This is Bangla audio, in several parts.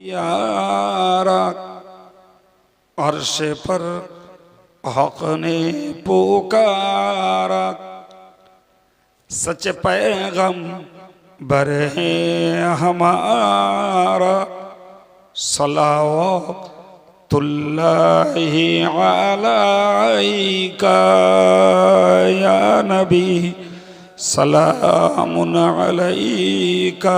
यारा अर्श पर हक ने पुकारा सच पैगम बरहे हमारा सलावतुल्लाहि अलैका या नबी सलामुन अलैका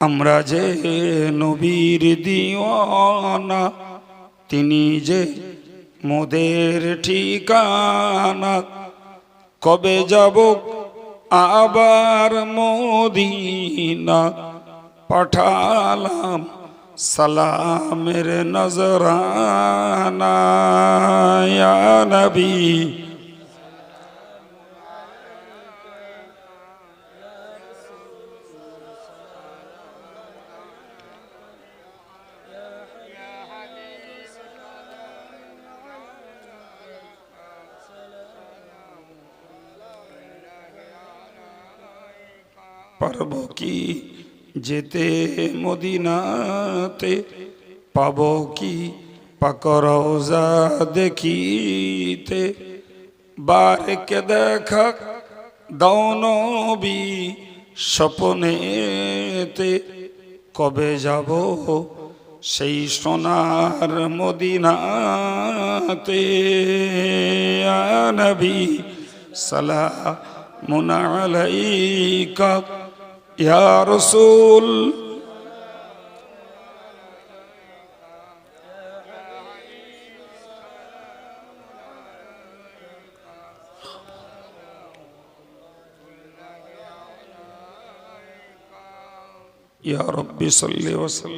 আমরা যে নবীর দিওয়ানা, তিনি যে মোদের ঠিকানা। কবে যাব আবার মদিনা? পাঠালাম সালামের নজরানা নবী। পারব কি? যেতে মদিনাতে পাব কি? পাকরৌজা দেখিতে বারকে দেখা দৌনবি স্বপনেতে। কবে যাব সেই সোনার মদিনাতে? নবী সালামুন আলাইকা। يا رسول. يا ربي صل وسلم.